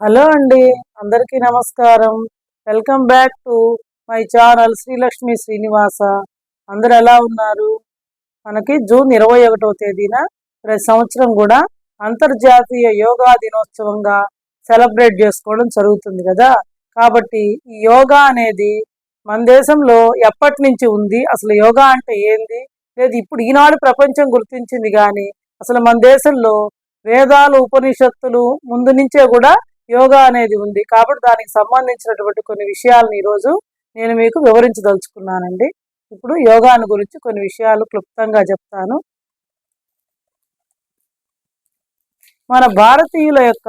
Hello అండి అందరికీ నమస్కారం. Welcome back to my channel Srilakshmi Srinivasa. అందరు ఎలా ఉన్నారు? మనకి జూన్ ఇరవై ఒకటవ తేదీన ప్రతి సంవత్సరం కూడా అంతర్జాతీయ యోగా దినోత్సవంగా సెలబ్రేట్ చేసుకోవడం జరుగుతుంది కదా? కాబట్టి ఈ యోగా అనేది మన దేశంలో ఎప్పటి నుంచి ఉంది? అసలు యోగా అంటే ఏంది? లేదు ఇప్పుడు ఈనాడు ప్రపంచం గుర్తించింది కానీ అసలు మన దేశంలో వేదాలు ఉపనిషత్తులు ముందు నుంచే కూడా యోగా అనేది ఉంది. కాబట్టి దానికి సంబంధించినటువంటి కొన్ని విషయాలను ఈరోజు నేను మీకు వివరించదలుచుకున్నానండి. ఇప్పుడు యోగాను గురించి కొన్ని విషయాలు క్లుప్తంగా చెప్తాను. మన భారతీయుల యొక్క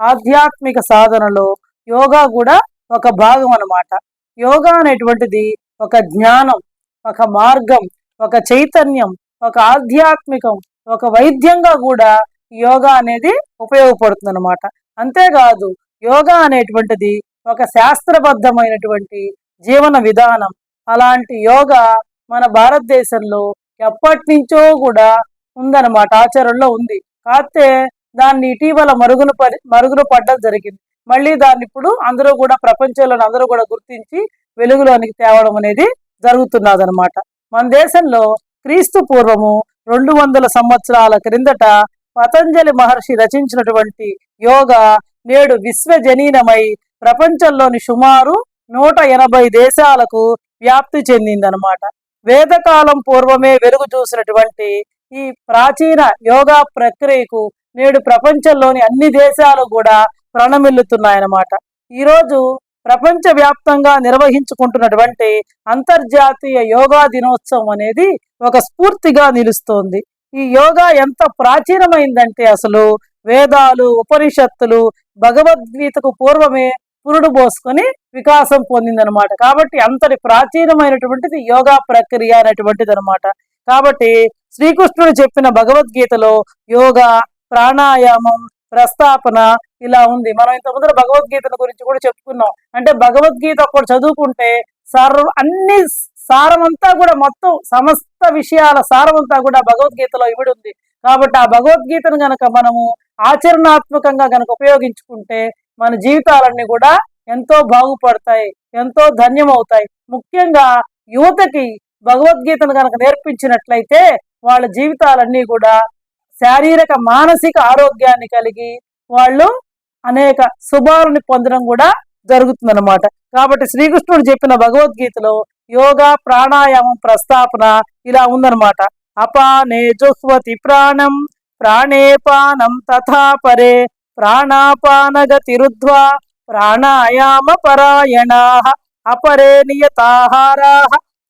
ఆధ్యాత్మిక సాధనలో యోగా కూడా ఒక భాగం అన్నమాట. యోగా అనేటువంటిది ఒక జ్ఞానం ఒక మార్గం ఒక చైతన్యం ఒక ఆధ్యాత్మికం ఒక వైద్యంగా కూడా యోగా అనేది ఉపయోగపడుతుంది అనమాట అంతేకాదు యోగా అనేటువంటిది ఒక శాస్త్రబద్ధమైనటువంటి జీవన విధానం. అలాంటి యోగా మన భారతదేశంలో ఎప్పటి నుంచో కూడా ఉందన్నమాట ఆచరణలో ఉంది. కాకపోతే దాన్ని ఇటీవల మరుగున పడి మరుగున పడ్డం జరిగింది. మళ్ళీ దాన్ని ఇప్పుడు అందరూ కూడా ప్రపంచంలో అందరూ కూడా గుర్తించి వెలుగులోనికి తేవడం అనేది జరుగుతున్నది అనమాట మన దేశంలో క్రీస్తు పూర్వము రెండు వందల సంవత్సరాల క్రిందట పతంజలి మహర్షి రచించినటువంటి యోగా నేడు విశ్వజనీనమై ప్రపంచంలోని సుమారు నూట ఎనభై దేశాలకు వ్యాప్తి చెందిందనమాట వేదకాలం పూర్వమే వెలుగు చూసినటువంటి ఈ ప్రాచీన యోగా ప్రక్రియకు నేడు ప్రపంచంలోని అన్ని దేశాలు కూడా ప్రణమిల్లుతున్నాయన్నమాట. ఈరోజు ప్రపంచవ్యాప్తంగా నిర్వహించుకుంటున్నటువంటి అంతర్జాతీయ యోగా దినోత్సవం అనేది ఒక స్ఫూర్తిగా నిలుస్తోంది. ఈ యోగా ఎంత ప్రాచీనమైందంటే అసలు వేదాలు ఉపనిషత్తులు భగవద్గీతకు పూర్వమే పురుడు పోసుకొని వికాసం పొందిందనమాట కాబట్టి అంతటి ప్రాచీనమైనటువంటిది యోగా ప్రక్రియ అనేటువంటిది అనమాట కాబట్టి శ్రీకృష్ణుడు చెప్పిన భగవద్గీతలో యోగా ప్రాణాయామం ప్రస్తాపన ఇలా ఉంది. మనం ఇంత ముందర భగవద్గీతను గురించి కూడా చెప్పుకున్నాం. అంటే భగవద్గీత ఒకటి చదువుకుంటే సర్వ అన్ని సారమంతా కూడా మొత్తం సమస్త విషయాల సారమంతా కూడా భగవద్గీతలో ఇవిడి ఉంది కాబట్టి ఆ భగవద్గీతను గనక మనము ఆచరణాత్మకంగా గనక ఉపయోగించుకుంటే మన జీవితాలన్నీ కూడా ఎంతో బాగుపడతాయి ఎంతో ధన్యమవుతాయి. ముఖ్యంగా యువతకి భగవద్గీతను గనక నేర్పించినట్లయితే వాళ్ళ జీవితాలన్నీ కూడా శారీరక మానసిక ఆరోగ్యాన్ని కలిగి వాళ్ళు అనేక శుభాలను పొందడం కూడా జరుగుతుందన్నమాట. కాబట్టి శ్రీకృష్ణుడు చెప్పిన భగవద్గీతలో యోగా ప్రాణాయామం ప్రస్తాపన ఇలా ఉందన్నమాట. అపానే జుహ్వతి ప్రాణం ప్రాణేపానం తథా పరే ప్రాణాపానగతిరుద్ధ్వా ప్రాణాయామ పరాయణా అపరే నియతాహారా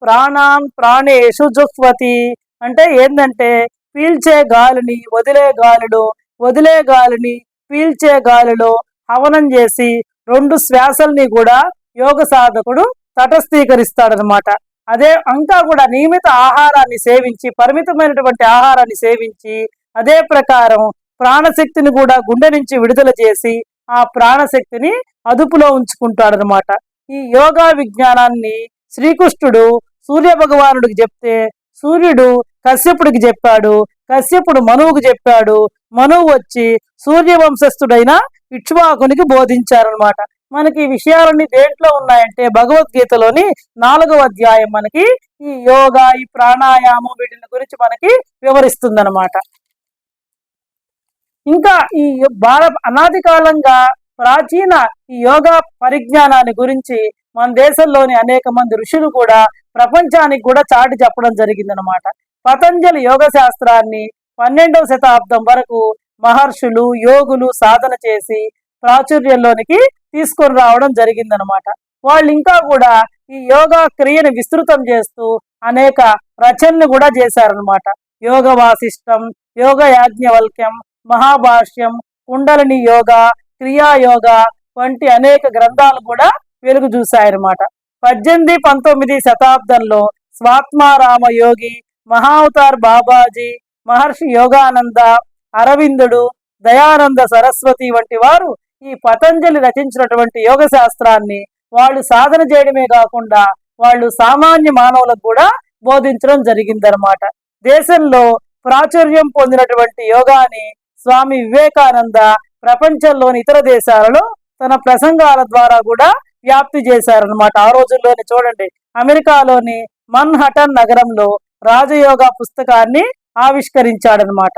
ప్రాణాన్ ప్రాణేషు జుహ్వతి అంటే ఏంటంటే పీల్చే గాలిని వదిలే గాలిలో వదిలే గాలిని పీల్చే గాలిలో హవనం చేసి రెండు శ్వాసల్ని కూడా యోగ సాధకుడు తటస్థీకరిస్తాడనమాట అదే ఇంకా కూడా నియమిత ఆహారాన్ని సేవించి పరిమితమైనటువంటి ఆహారాన్ని సేవించి అదే ప్రకారం ప్రాణశక్తిని కూడా గుండె నుంచి విడుదల చేసి ఆ ప్రాణశక్తిని అదుపులో ఉంచుకుంటాడనమాట ఈ యోగా విజ్ఞానాన్ని శ్రీకృష్ణుడు సూర్య భగవానుడికి చెప్తే సూర్యుడు కశ్యపుడికి చెప్పాడు కశ్యపుడు మనువుకు చెప్పాడు మనువు వచ్చి సూర్యవంశస్థుడైన ఇక్ష్వాకునికి బోధించారనమాట మనకి ఈ విషయాలన్నీ దేంట్లో ఉన్నాయంటే భగవద్గీతలోని నాలుగవ అధ్యాయం మనకి ఈ యోగా ఈ ప్రాణాయామం వీటిని గురించి మనకి వివరిస్తుందన్నమాట. ఇంకా ఈ భారత అనాది కాలంగా ప్రాచీన ఈ యోగా పరిజ్ఞానాన్ని గురించి మన దేశంలోని అనేక మంది ఋషులు కూడా ప్రపంచానికి కూడా చాటి చెప్పడం జరిగిందనమాట పతంజలి యోగ శాస్త్రాన్ని పన్నెండవ శతాబ్దం వరకు మహర్షులు యోగులు సాధన చేసి ప్రాచుర్యంలోనికి తీసుకొని రావడం జరిగిందనమాట. వాళ్ళు ఇంకా కూడా ఈ యోగా క్రియను విస్తృతం చేస్తూ అనేక రచనలు కూడా చేశారనమాట. యోగ వాసిష్టం యోగ యాజ్ఞవల్క్యం మహాభాష్యం కుండలిని యోగా క్రియాయోగ వంటి అనేక గ్రంథాలు కూడా వెలుగు చూశాయన్నమాట పద్దెనిమిది పంతొమ్మిది శతాబ్దంలో స్వాత్మారామ యోగి మహావతార్ బాబాజీ మహర్షి యోగానంద అరవిందుడు దయానంద సరస్వతి వంటి వారు ఈ పతంజలి రచించినటువంటి యోగ శాస్త్రాన్ని వాళ్ళు సాధన చేయడమే కాకుండా వాళ్ళు సామాన్య మానవులకు కూడా బోధించడం జరిగిందనమాట దేశంలో ప్రాచుర్యం పొందినటువంటి యోగాని స్వామి వివేకానంద ప్రపంచంలోని ఇతర దేశాలలో తన ప్రసంగాల ద్వారా కూడా వ్యాప్తి చేశారనమాట ఆ రోజుల్లోనే చూడండి అమెరికాలోని మన్హటన్ నగరంలో రాజయోగ పుస్తకాన్ని ఆవిష్కరించాడనమాట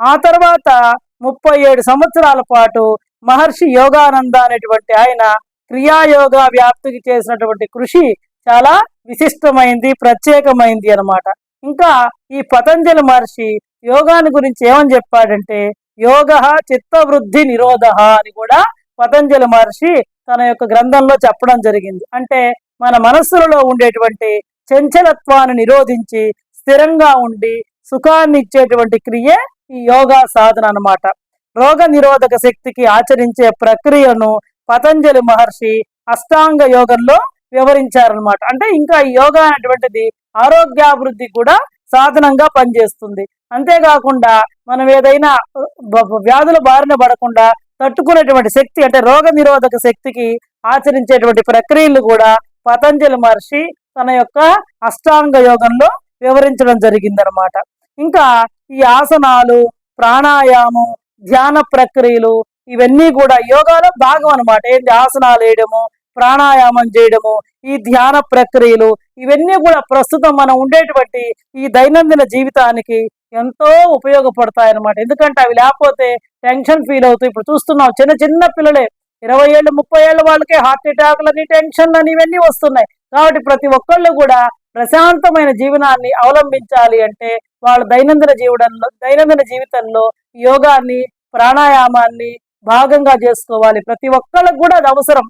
ఆ తర్వాత ముప్పై ఏడు సంవత్సరాల పాటు మహర్షి యోగానంద అనేటువంటి ఆయన క్రియాయోగ వ్యాప్తికి చేసినటువంటి కృషి చాలా విశిష్టమైంది ప్రత్యేకమైంది అనమాట ఇంకా ఈ పతంజలి మహర్షి యోగాని గురించి ఏమని చెప్పాడంటే యోగ చిత్తవృద్ధి నిరోధ అని కూడా పతంజలి మహర్షి తన యొక్క గ్రంథంలో చెప్పడం జరిగింది. అంటే మన మనస్సులలో ఉండేటువంటి చంచలత్వాన్ని నిరోధించి స్థిరంగా ఉండి సుఖాన్ని ఇచ్చేటువంటి క్రియే ఈ యోగా సాధన అనమాట రోగ నిరోధక శక్తికి ఆచరించే ప్రక్రియను పతంజలి మహర్షి అష్టాంగ యోగంలో వివరించారనమాట అంటే ఇంకా ఈ యోగా అనేటువంటిది ఆరోగ్యాభివృద్ధి కూడా సాధనంగా పనిచేస్తుంది. అంతేకాకుండా మనం ఏదైనా వ్యాధుల బారిన పడకుండా తట్టుకునేటువంటి శక్తి అంటే రోగ నిరోధక శక్తికి ఆచరించేటువంటి ప్రక్రియలు కూడా పతంజలి మహర్షి తన యొక్క అష్టాంగ యోగంలో వివరించడం జరిగిందనమాట ఇంకా ఈ ఆసనాలు ప్రాణాయామం ధ్యాన ప్రక్రియలు ఇవన్నీ కూడా యోగాలో భాగం అనమాట ఏంటి ఆసనాలు వేయడము ప్రాణాయామం చేయడము ఈ ధ్యాన ప్రక్రియలు ఇవన్నీ కూడా ప్రస్తుతం మనం ఉండేటువంటి ఈ దైనందిన జీవితానికి ఎంతో ఉపయోగపడతాయి అనమాట ఎందుకంటే అవి లేకపోతే టెన్షన్ ఫీల్ అవుతూ ఇప్పుడు చూస్తున్నాం చిన్న చిన్న పిల్లలే ఇరవై ఏళ్ళు ముప్పై ఏళ్ళ వాళ్ళకే హార్ట్ అటాక్లని టెన్షన్ అని ఇవన్నీ వస్తున్నాయి. కాబట్టి ప్రతి ఒక్కళ్ళు కూడా ప్రశాంతమైన జీవనాన్ని అవలంబించాలి అంటే వాళ్ళ దైనందిన జీవనంలో దైనందిన జీవితంలో యోగాన్ని ప్రాణాయామాన్ని భాగంగా చేసుకోవాలి. ప్రతి ఒక్కళ్ళకు కూడా అది అవసరం.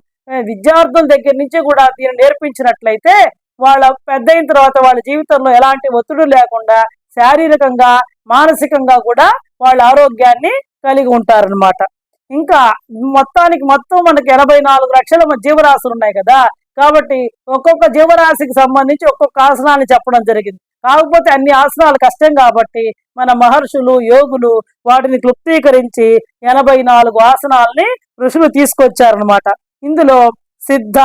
విద్యార్థుల దగ్గర నుంచి కూడా దీన్ని నేర్పించినట్లయితే వాళ్ళ పెద్ద అయిన తర్వాత వాళ్ళ జీవితంలో ఎలాంటి ఒత్తిడి లేకుండా శారీరకంగా మానసికంగా కూడా వాళ్ళ ఆరోగ్యాన్ని కలిగి ఉంటారనమాట ఇంకా మొత్తానికి మొత్తం మనకి ఎనభై నాలుగు లక్షల జీవరాశులు ఉన్నాయి కదా. కాబట్టి ఒక్కొక్క జీవరాశికి సంబంధించి ఒక్కొక్క ఆసనాన్ని చెప్పడం జరిగింది. కాకపోతే అన్ని ఆసనాలు కష్టం కాబట్టి మన మహర్షులు యోగులు వాటిని క్లుప్తీకరించి ఎనభై నాలుగు ఆసనాల్ని ఋషులు తీసుకొచ్చారనమాట ఇందులో సిద్ధ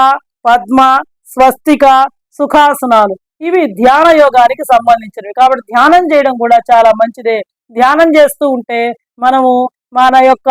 పద్మ స్వస్తిక సుఖాసనాలు ఇవి ధ్యాన యోగానికి సంబంధించినవి. కాబట్టి ధ్యానం చేయడం కూడా చాలా మంచిదే. ధ్యానం చేస్తూ ఉంటే మనము మన యొక్క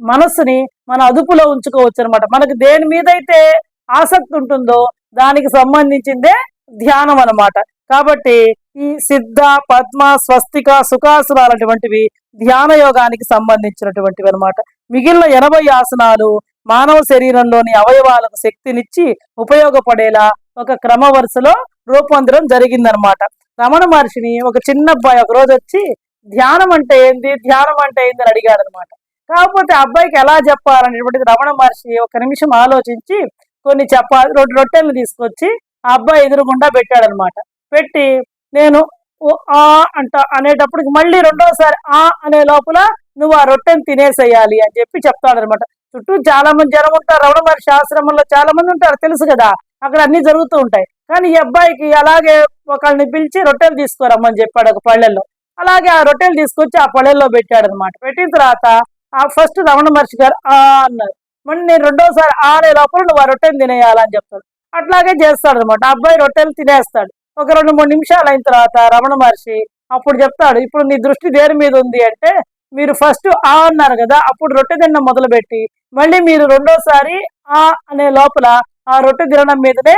మనస్సుని మన అదుపులో ఉంచుకోవచ్చు అనమాట మనకు దేని మీద అయితే ఆసక్తి ఉంటుందో దానికి సంబంధించిందే ధ్యానం అనమాట కాబట్టి ఈ సిద్ధ పద్మ స్వస్తిక సుఖాసనాలు అటువంటివి ధ్యాన యోగానికి సంబంధించినటువంటివి అనమాట మిగిలిన ఎనభై ఆసనాలు మానవ శరీరంలోని అవయవాలకు శక్తినిచ్చి ఉపయోగపడేలా ఒక క్రమ వరుసలో రూపొందడం జరిగిందనమాట రమణ మహర్షిని ఒక చిన్న అబ్బాయి ఒక రోజు వచ్చి ధ్యానం అంటే ఏంది? ధ్యానం అంటే ఏంది? అని అడిగాడు అనమాట కాకపోతే అబ్బాయికి ఎలా చెప్పాలనేటువంటిది రమణ మహర్షి ఒక నిమిషం ఆలోచించి కొన్ని చెప్ప రెండు రొట్టెలు తీసుకొచ్చి ఆ అబ్బాయి ఎదురుగుండా పెట్టాడనమాట. పెట్టి నేను ఓ ఆ అంట అనేటప్పటికి మళ్ళీ రెండోసారి ఆ అనే లోపల నువ్వు ఆ రొట్టెని తినేసేయాలి అని చెప్పి చెప్తాడనమాట. చుట్టూ చాలా మంది జనం ఉంటారు. రమణ మరి ఆశ్రమంలో చాలా మంది ఉంటారు. తెలుసు కదా అక్కడ అన్ని జరుగుతూ ఉంటాయి. కానీ ఈ అబ్బాయికి అలాగే ఒకళ్ళని పిలిచి రొట్టెలు తీసుకురమ్మని చెప్పాడు ఒక పళ్ళెల్లో. అలాగే ఆ రొట్టెలు తీసుకొచ్చి ఆ పళ్ళెల్లో పెట్టాడు అనమాట పెట్టిన తర్వాత ఆ ఫస్ట్ రమణ మహర్షి గారు ఆ అన్నారు. మళ్ళీ నేను రెండోసారి ఆనే లోపల నువ్వు ఆ రొట్టెలు తినేయాలని చెప్తాడు. అట్లాగే చేస్తాడు అనమాట అబ్బాయి రొట్టెలు తినేస్తాడు. ఒక రెండు మూడు నిమిషాలు అయిన తర్వాత రమణ మహర్షి అప్పుడు చెప్తాడు ఇప్పుడు నీ దృష్టి దేని మీద ఉంది అంటే మీరు ఫస్ట్ ఆ అన్నారు కదా అప్పుడు రొట్టె తినడం మొదలుపెట్టి మళ్ళీ మీరు రెండోసారి ఆ అనే లోపల ఆ రొట్టె తినడం మీదనే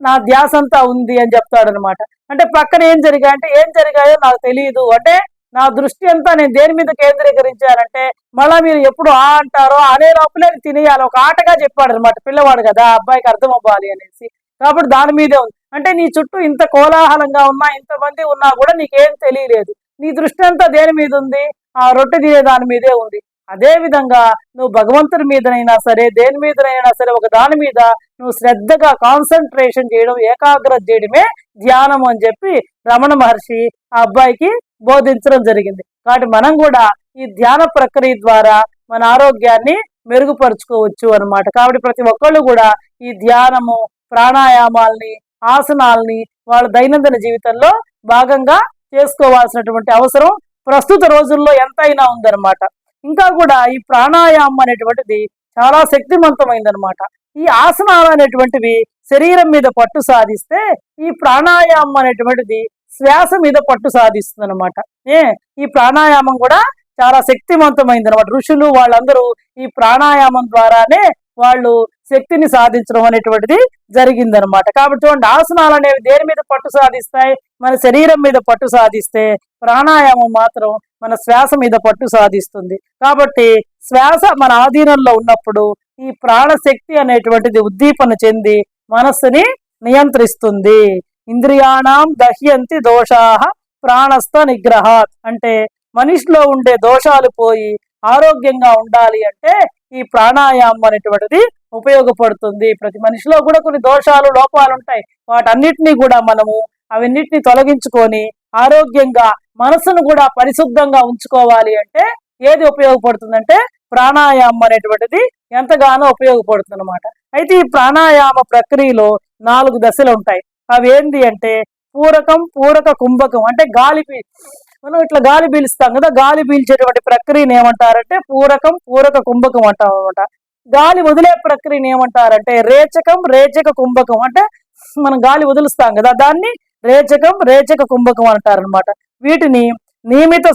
నా ధ్యాస అంతా ఉంది అని చెప్తాడు అనమాట అంటే పక్కన ఏం జరిగా అంటే ఏం జరిగాయో నాకు తెలియదు అంటే నా దృష్టి అంతా నేను దేని మీద కేంద్రీకరించానంటే మళ్ళా మీరు ఎప్పుడు ఆ అంటారో అనే లోపలే తినేయాలి. ఒక ఆటగా చెప్పాడు అనమాట పిల్లవాడు కదా ఆ అబ్బాయికి అర్థం అవ్వాలి అనేసి. కాబట్టి దాని మీదే ఉంది. అంటే నీ చుట్టూ ఇంత కోలాహలంగా ఉన్నా ఇంతమంది ఉన్నా కూడా నీకేం తెలియలేదు. నీ దృష్టి అంతా దేని మీద ఉంది? ఆ రొట్టె తినే దాని మీదే ఉంది. అదే విధంగా నువ్వు భగవంతుడి మీదనైనా సరే దేని మీదనైనా సరే ఒక దాని మీద నువ్వు శ్రద్ధగా కాన్సన్ట్రేషన్ చేయడం ఏకాగ్రత చేయడమే ధ్యానం అని చెప్పి రమణ మహర్షి ఆ అబ్బాయికి బోధించడం జరిగింది. కాబట్టి మనం కూడా ఈ ధ్యాన ప్రక్రియ ద్వారా మన ఆరోగ్యాన్ని మెరుగుపరుచుకోవచ్చు అన్నమాట. కాబట్టి ప్రతి ఒక్కళ్ళు కూడా ఈ ధ్యానము ప్రాణాయామాల్ని ఆసనాల్ని వాళ్ళ దైనందిన జీవితంలో భాగంగా చేసుకోవాల్సినటువంటి అవసరం ప్రస్తుత రోజుల్లో ఎంతైనా ఉందన్నమాట. ఇంకా కూడా ఈ ప్రాణాయామం అనేటువంటిది చాలా శక్తివంతమైందనమాట ఈ ఆసనాలు అనేటువంటివి శరీరం మీద పట్టు సాధిస్తే ఈ ప్రాణాయామం అనేటువంటిది శ్వాస మీద పట్టు సాధిస్తుంది అనమాట ఏ ఈ ప్రాణాయామం కూడా చాలా శక్తివంతమైంది అనమాట ఋషులు వాళ్ళందరూ ఈ ప్రాణాయామం ద్వారానే వాళ్ళు శక్తిని సాధించడం అనేటువంటిది జరిగిందనమాట కాబట్టి చూడండి ఆసనాలు అనేవి దేని మీద పట్టు సాధిస్తాయి? మన శరీరం మీద పట్టు సాధిస్తే ప్రాణాయామం మాత్రం మన శ్వాస మీద పట్టు సాధిస్తుంది. కాబట్టి శ్వాస మన ఆధీనంలో ఉన్నప్పుడు ఈ ప్రాణశక్తి అనేటువంటిది ఉద్దీపన చెంది మనస్సుని నియంత్రిస్తుంది. ఇంద్రియాణం దహ్యంతి దోషాహ ప్రాణస్థ నిగ్రహాత్. అంటే మనిషిలో ఉండే దోషాలు పోయి ఆరోగ్యంగా ఉండాలి అంటే ఈ ప్రాణాయామం అనేటువంటిది ఉపయోగపడుతుంది. ప్రతి మనిషిలో కూడా కొన్ని దోషాలు లోపాలు ఉంటాయి. వాటన్నిటినీ కూడా మనము అవన్నిటిని తొలగించుకొని ఆరోగ్యంగా మనసును కూడా పరిశుద్ధంగా ఉంచుకోవాలి అంటే ఏది ఉపయోగపడుతుందంటే ప్రాణాయామం అనేటువంటిది ఎంతగానో ఉపయోగపడుతుంది అనమాట అయితే ఈ ప్రాణాయామ ప్రక్రియలో నాలుగు దశలు ఉంటాయి అవేంటి అంటే పూరకం పూరక కుంభకం అంటే గాలి మనం ఇట్లా గాలి పీలుస్తాం కదా గాలి పీల్చేటువంటి ప్రక్రియను ఏమంటారంటే పూరకం పూరక కుంభకం అంటాం అనమాట గాలి వదిలే ప్రక్రియను ఏమంటారంటే రేచకం రేచక కుంభకం అంటే మనం గాలి వదులుస్తాం కదా దాన్ని రేచకం రేచక కుంభకం అంటారనమాట వీటిని నియమిత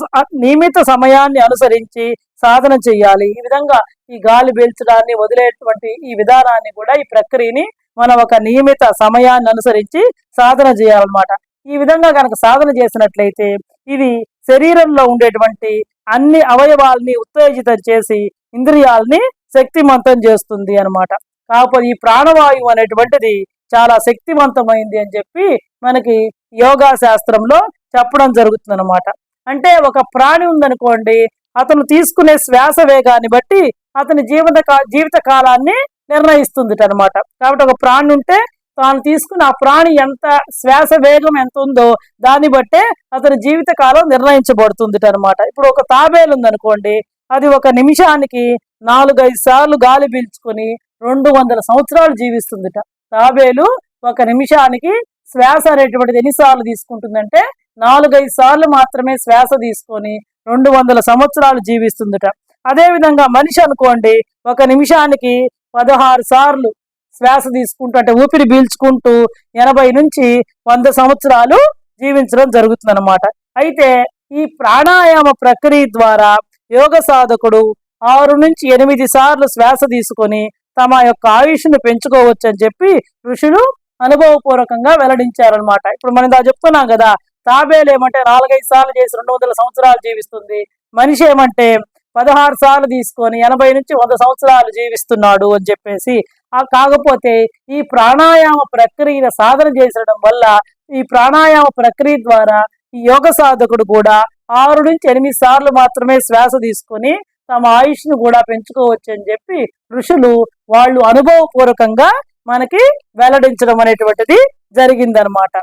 నియమిత సమయాన్ని అనుసరించి సాధన చేయాలి. ఈ విధంగా ఈ గాలి పీల్చడాన్ని వదిలేటువంటి ఈ విధానాన్ని కూడా ఈ ప్రక్రియని మనం ఒక నియమిత సమయాన్ని అనుసరించి సాధన చేయాలన్నమాట. ఈ విధంగా కనుక సాధన చేసినట్లయితే ఇది శరీరంలో ఉండేటువంటి అన్ని అవయవాల్ని ఉత్తేజితం చేసి ఇంద్రియాల్ని శక్తివంతం చేస్తుంది అనమాట కాకపోతే ఈ ప్రాణవాయువు అనేటువంటిది చాలా శక్తివంతమైంది అని చెప్పి మనకి యోగా శాస్త్రంలో చెప్పడం జరుగుతుంది అనమాట అంటే ఒక ప్రాణి ఉందనుకోండి అతను తీసుకునే శ్వాస వేగాన్ని బట్టి అతని జీవిత కా- జీవిత కాలాన్ని నిర్ణయిస్తుంది అనమాట కాబట్టి ఒక ప్రాణి ఉంటే తాను తీసుకున్న ఆ ప్రాణి ఎంత శ్వాస వేగం ఎంత ఉందో దాన్ని బట్టే అతని జీవిత కాలం నిర్ణయించబడుతుంది అనమాట ఇప్పుడు ఒక తాబేలు ఉందనుకోండి అది ఒక నిమిషానికి నాలుగైదు సార్లు గాలి పీల్చుకొని రెండు వందల సంవత్సరాలు జీవిస్తుందిట. తాబేలు ఒక నిమిషానికి శ్వాస అనేటువంటిది ఎన్నిసార్లు తీసుకుంటుందంటే నాలుగైదు సార్లు మాత్రమే శ్వాస తీసుకొని రెండు వందల సంవత్సరాలు జీవిస్తుందిట. అదేవిధంగా మనిషి అనుకోండి ఒక నిమిషానికి పదహారు సార్లు శ్వాస తీసుకుంటూ అంటే ఊపిరి పీల్చుకుంటూ ఎనభై నుంచి వంద సంవత్సరాలు జీవించడం జరుగుతుంది అయితే ఈ ప్రాణాయామ ప్రక్రియ ద్వారా యోగ సాధకుడు ఆరు నుంచి ఎనిమిది సార్లు శ్వాస తీసుకొని తమ యొక్క ఆయుష్ను పెంచుకోవచ్చు అని చెప్పి ఋషులు అనుభవపూర్వకంగా వెల్లడించారనమాట ఇప్పుడు మనం దా చెప్తున్నాం కదా తాబేలు ఏమంటే నాలుగైదు సార్లు చేసి రెండు వందల సంవత్సరాలు జీవిస్తుంది. మనిషి ఏమంటే పదహారు సార్లు తీసుకొని ఎనభై నుంచి వంద సంవత్సరాలు జీవిస్తున్నాడు అని చెప్పేసి ఆ కాకపోతే ఈ ప్రాణాయామ ప్రక్రియను సాధన చేసడం వల్ల ఈ ప్రాణాయామ ప్రక్రియ ద్వారా ఈ యోగ సాధకుడు కూడా ఆరు నుంచి ఎనిమిది సార్లు మాత్రమే శ్వాస తీసుకొని తమ ఆయుష్ను కూడా పెంచుకోవచ్చు అని చెప్పి ఋషులు వాళ్ళు అనుభవపూర్వకంగా మనకి వెల్లడించడం అనేటువంటిది జరిగిందనమాట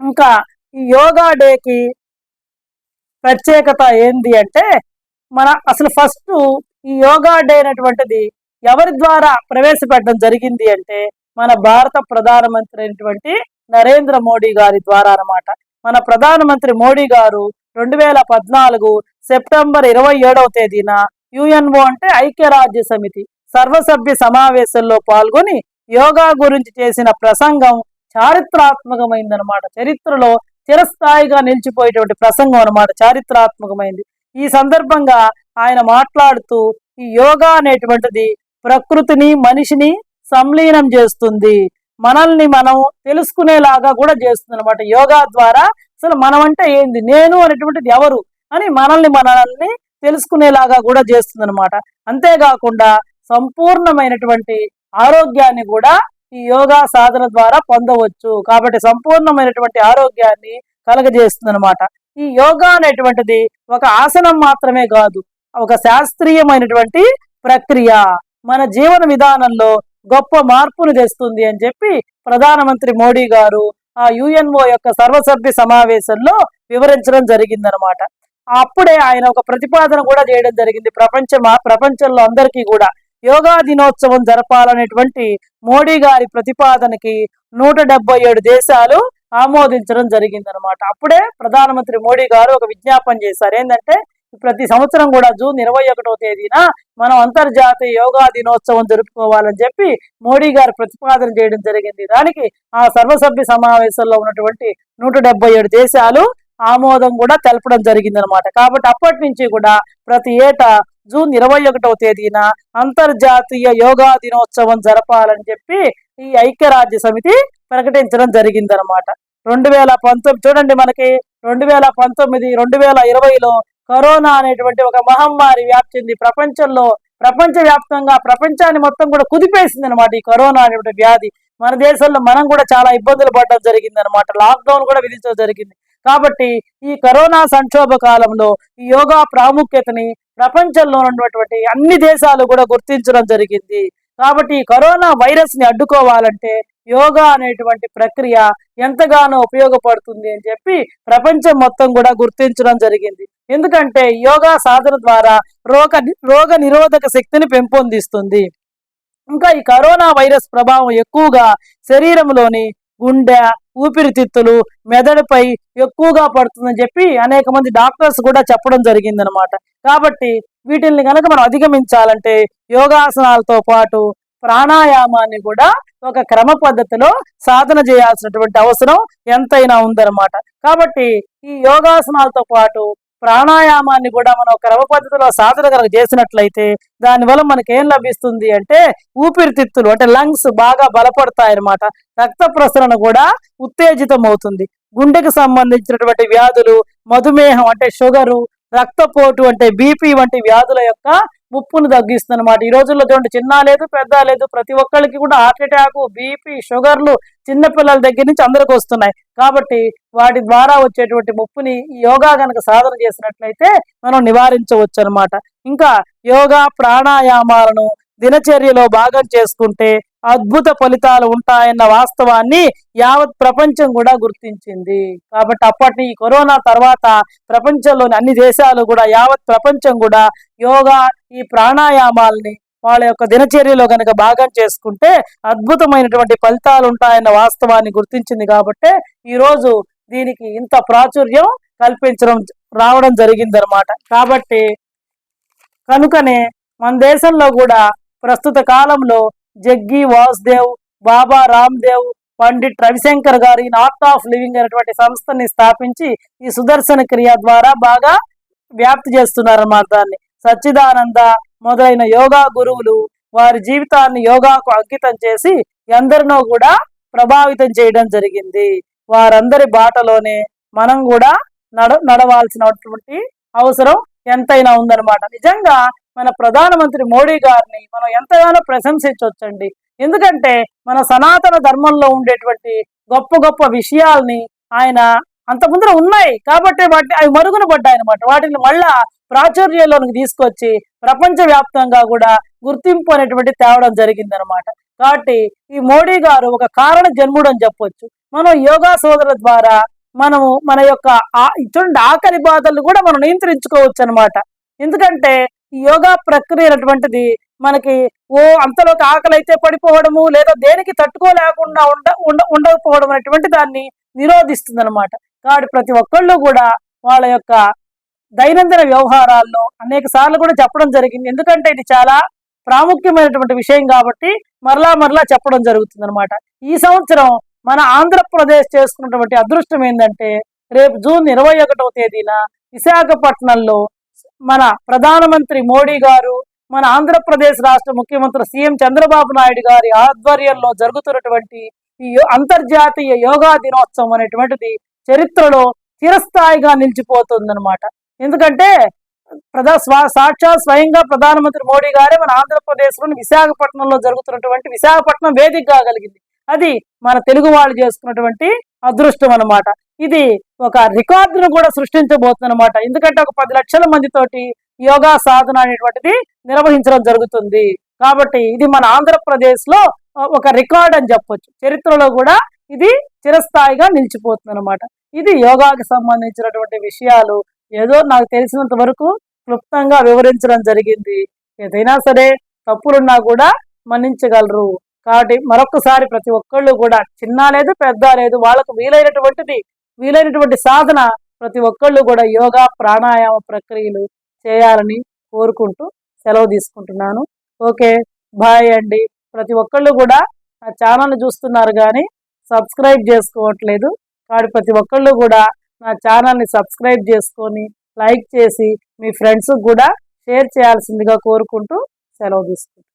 ఇంకా ఈ యోగా డేకి ప్రత్యేకత ఏంది అంటే మన అసలు ఫస్ట్ ఈ యోగా డే అనేటువంటిది ఎవరి ద్వారా ప్రవేశపెట్టడం జరిగింది అంటే మన భారత ప్రధానమంత్రి అయినటువంటి నరేంద్ర మోడీ గారి ద్వారా అనమాట మన ప్రధానమంత్రి మోడీ గారు రెండు వేల పద్నాలుగు సెప్టెంబర్ ఇరవై ఏడవ తేదీన యుఎన్ఓ అంటే ఐక్యరాజ్య సమితి సర్వసభ్య సమావేశంలో పాల్గొని యోగా గురించి చేసిన ప్రసంగం చారిత్రాత్మకమైందనమాట చరిత్రలో చిరస్థాయిగా నిలిచిపోయేటువంటి ప్రసంగం అన్నమాట. చారిత్రాత్మకమైంది. ఈ సందర్భంగా ఆయన మాట్లాడుతూ ఈ యోగా అనేటువంటిది ప్రకృతిని మనిషిని సంలీనం చేస్తుంది. మనల్ని మనం తెలుసుకునేలాగా కూడా చేస్తుంది అనమాట యోగా ద్వారా అసలు మనం అంటే ఏంది? నేను అనేటువంటిది ఎవరు? అని మనల్ని మనల్ని తెలుసుకునేలాగా కూడా చేస్తుంది అనమాట అంతేకాకుండా సంపూర్ణమైనటువంటి ఆరోగ్యాన్ని కూడా ఈ యోగా సాధన ద్వారా పొందవచ్చు. కాబట్టి సంపూర్ణమైనటువంటి ఆరోగ్యాన్ని కలగజేస్తుంది అనమాట ఈ యోగా అనేటువంటిది ఒక ఆసనం మాత్రమే కాదు ఒక శాస్త్రీయమైనటువంటి ప్రక్రియ. మన జీవన విధానంలో గొప్ప మార్పును తెస్తుంది అని చెప్పి ప్రధానమంత్రి మోడీ గారు ఆ యుఎన్ఓ యొక్క సర్వసభ్య సమావేశంలో వివరించడం జరిగిందనమాట. అప్పుడే ఆయన ఒక ప్రతిపాదన కూడా చేయడం జరిగింది. ప్రపంచ ప్రపంచంలో అందరికీ కూడా యోగా దినోత్సవం జరపాలనేటువంటి మోడీ గారి ప్రతిపాదనకి నూట ఏడు దేశాలు ఆమోదించడం జరిగిందనమాట అప్పుడే ప్రధానమంత్రి మోడీ గారు ఒక విజ్ఞాపన చేశారు. ఏంటంటే ప్రతి సంవత్సరం కూడా జూన్ ఇరవై ఒకటో తేదీన మనం అంతర్జాతీయ యోగా దినోత్సవం జరుపుకోవాలని చెప్పి మోడీ గారు ప్రతిపాదన చేయడం జరిగింది. దానికి ఆ సర్వసభ్య సమావేశంలో ఉన్నటువంటి నూట ఏడు దేశాలు ఆమోదం కూడా తెలపడం జరిగిందనమాట కాబట్టి అప్పటి నుంచి కూడా ప్రతి ఏటా జూన్ ఇరవై ఒకటవ తేదీన అంతర్జాతీయ యోగా దినోత్సవం జరపాలని చెప్పి ఈ ఐక్యరాజ్య సమితి ప్రకటించడం జరిగిందనమాట రెండు వేల పంతొమ్మిది చూడండి మనకి రెండు వేల పంతొమ్మిది రెండు వేల ఇరవైలో కరోనా అనేటువంటి ఒక మహమ్మారి వ్యాప్తింది. ప్రపంచంలో ప్రపంచ వ్యాప్తంగా ప్రపంచాన్ని మొత్తం కూడా కుదిపేసింది అనమాట ఈ కరోనా అనేటువంటి వ్యాధి. మన దేశంలో మనం కూడా చాలా ఇబ్బందులు పడడం జరిగింది అనమాట లాక్డౌన్ కూడా విధించడం జరిగింది. కాబట్టి ఈ కరోనా సంక్షోభ కాలంలో ఈ యోగా ప్రాముఖ్యతని ప్రపంచంలో ఉన్నటువంటి అన్ని దేశాలు కూడా గుర్తించడం జరిగింది. కాబట్టి ఈ కరోనా వైరస్ని అడ్డుకోవాలంటే యోగా అనేటువంటి ప్రక్రియ ఎంతగానో ఉపయోగపడుతుంది అని చెప్పి ప్రపంచం మొత్తం కూడా గుర్తించడం జరిగింది. ఎందుకంటే యోగా సాధన ద్వారా రోగ రోగ నిరోధక శక్తిని పెంపొందిస్తుంది. ఇంకా ఈ కరోనా వైరస్ ప్రభావం ఎక్కువగా శరీరంలోని గుండె ఊపిరితిత్తులు మెదడుపై ఎక్కువగా పడుతుందని చెప్పి అనేక మంది డాక్టర్స్ కూడా చెప్పడం జరిగిందనమాట. కాబట్టి వీటిల్ని కనుక మనం అధిగమించాలంటే యోగాసనాలతో పాటు ప్రాణాయామాన్ని కూడా ఒక క్రమ పద్ధతిలో సాధన చేయాల్సినటువంటి అవసరం ఎంతైనా ఉందన్నమాట. కాబట్టి ఈ యోగాసనాలతో పాటు ప్రాణాయామాన్ని కూడా మనం క్రమ పద్ధతిలో సాధన కనుక చేసినట్లయితే దానివల్ల మనకి ఏం లభిస్తుంది అంటే ఊపిరితిత్తులు అంటే లంగ్స్ బాగా బలపడతాయి అన్నమాట రక్త ప్రసరణ కూడా ఉత్తేజితం అవుతుంది గుండెకు సంబంధించినటువంటి వ్యాధులు మధుమేహం అంటే షుగరు రక్తపోటు అంటే బీపీ వంటి వ్యాధుల యొక్క ముప్పును తగ్గిస్తుంది అనమాట ఈ రోజుల్లో చూడండి చిన్న లేదు పెద్ద లేదు ప్రతి ఒక్కరికి కూడా హార్ట్ అటాక్ బీపీ షుగర్లు చిన్నపిల్లల దగ్గర నుంచి అందరికి వస్తున్నాయి. కాబట్టి వాటి ద్వారా వచ్చేటువంటి ముప్పుని ఈ యోగా కనుక సాధన చేసినట్లయితే మనం నివారించవచ్చు అనమాట ఇంకా యోగా ప్రాణాయామాలను దినచర్యలో భాగం చేసుకుంటే అద్భుత ఫలితాలు ఉంటాయన్న వాస్తవాన్ని యావత్ ప్రపంచం కూడా గుర్తించింది. కాబట్టి అప్పటి ఈ కరోనా తర్వాత ప్రపంచంలోని అన్ని దేశాలు కూడా యావత్ ప్రపంచం కూడా యోగా ఈ ప్రాణాయామాల్ని వాళ్ళ యొక్క దినచర్యలో కనుక భాగం చేసుకుంటే అద్భుతమైనటువంటి ఫలితాలు ఉంటాయన్న వాస్తవాన్ని గుర్తించింది కాబట్టి ఈరోజు దీనికి ఇంత ప్రాచుర్యం కల్పించడం రావడం జరిగిందనమాట కాబట్టి కనుకనే మన దేశంలో కూడా ప్రస్తుత కాలంలో జగ్గి వాసుదేవ్ బాబా రామ్దేవ్ పండిట్ రవిశంకర్ గారు ఈ ఆఫ్ లివింగ్ అనేటువంటి సంస్థని స్థాపించి ఈ సుదర్శన క్రియ ద్వారా బాగా వ్యాప్తి చేస్తున్నారన్నమాట దాన్ని. సచ్చిదానంద మొదలైన యోగా గురువులు వారి జీవితాన్ని యోగాకు అంకితం చేసి ఎందరినో కూడా ప్రభావితం చేయడం జరిగింది. వారందరి బాటలోనే మనం కూడా నడ నడవాల్సినటువంటి అవసరం ఎంతైనా ఉందన్నమాట. నిజంగా మన ప్రధానమంత్రి మోడీ గారిని మనం ఎంతగానో ప్రశంసించవచ్చండి ఎందుకంటే మన సనాతన ధర్మంలో ఉండేటువంటి గొప్ప గొప్ప విషయాల్ని ఆయన అంత ముందర ఉన్నాయి. కాబట్టి వాటి అవి మరుగున పడ్డాయి అనమాట వాటిని మళ్ళా ప్రాచుర్యంలోనికి తీసుకొచ్చి ప్రపంచ వ్యాప్తంగా కూడా గుర్తింపు అనేటువంటి తేవడం జరిగిందనమాట కాబట్టి ఈ మోడీ గారు ఒక కారణ జన్ముడు అని చెప్పొచ్చు. మనం యోగా సోదరుల ద్వారా మనము మన యొక్క ఆ- చూడండి ఆకలి బాధలు కూడా మనం నియంత్రించుకోవచ్చు అనమాట ఎందుకంటే యోగా ప్రక్రియ అటువంటిది మనకి ఓ అంతలోకి ఆకలి అయితే పడిపోవడము లేదా దేనికి తట్టుకోలేకుండా ఉండ ఉండ ఉండకపోవడం అనేటువంటి దాన్ని నిరోధిస్తుంది అనమాట కాబట్టి ప్రతి ఒక్కళ్ళు కూడా వాళ్ళ యొక్క దైనందిన వ్యవహారాల్లో అనేక సార్లు కూడా చెప్పడం జరిగింది. ఎందుకంటే ఇది చాలా ప్రాముఖ్యమైనటువంటి విషయం కాబట్టి మరలా మరలా చెప్పడం జరుగుతుంది అనమాట ఈ సంవత్సరం మన ఆంధ్రప్రదేశ్ చేసుకున్నటువంటి అదృష్టం ఏంటంటే రేపు జూన్ ఇరవై ఒకటవ తేదీన విశాఖపట్నంలో మన ప్రధానమంత్రి మోడీ గారు మన ఆంధ్రప్రదేశ్ రాష్ట్ర ముఖ్యమంత్రి సీఎం చంద్రబాబు నాయుడు గారి ఆధ్వర్యంలో జరుగుతున్నటువంటి ఈ యో- అంతర్జాతీయ యోగా దినోత్సవం అనేటువంటిది చరిత్రలో చిరస్థాయిగా నిలిచిపోతుందన్నమాట. ఎందుకంటే ప్రధా స్వా సాక్షాత్ స్వయంగా ప్రధానమంత్రి మోడీ గారే మన ఆంధ్రప్రదేశ్లోని విశాఖపట్నంలో జరుగుతున్నటువంటి విశాఖపట్నం వేదిక కాగలిగింది అది మన తెలుగు వాళ్ళు చేసుకున్నటువంటి అదృష్టం అన్నమాట. ఇది ఒక రికార్డును కూడా సృష్టించబోతుంది అనమాట ఎందుకంటే ఒక పది లక్షల మందితోటి యోగా సాధన అనేటువంటిది నిర్వహించడం జరుగుతుంది. కాబట్టి ఇది మన ఆంధ్రప్రదేశ్లో ఒక రికార్డ్ అని చెప్పొచ్చు. చరిత్రలో కూడా ఇది చిరస్థాయిగా నిలిచిపోతుంది అనమాట ఇది యోగాకి సంబంధించినటువంటి విషయాలు ఏదో నాకు తెలిసినంత వరకు క్లుప్తంగా వివరించడం జరిగింది. ఏదైనా సరే తప్పులున్నా కూడా మన్నించగలరు. కాబట్టి మరొకసారి ప్రతి ఒక్కళ్ళు కూడా చిన్న లేదు పెద్ద లేదు వాళ్ళకు వీలైనటువంటిది వీలైనటువంటి సాధన ప్రతి ఒక్కళ్ళు కూడా యోగా ప్రాణాయామ ప్రక్రియలు చేయాలని కోరుకుంటూ సెలవు తీసుకుంటున్నాను. ఓకే బాయ్ అండి. ప్రతి ఒక్కళ్ళు కూడా నా ఛానల్ని చూస్తున్నారు కానీ సబ్స్క్రైబ్ చేసుకోవట్లేదు. కాబట్టి ప్రతి ఒక్కళ్ళు కూడా నా ఛానల్ని సబ్స్క్రైబ్ చేసుకొని లైక్ చేసి మీ ఫ్రెండ్స్కి కూడా షేర్ చేయాల్సిందిగా కోరుకుంటూ సెలవు తీసుకుంటాను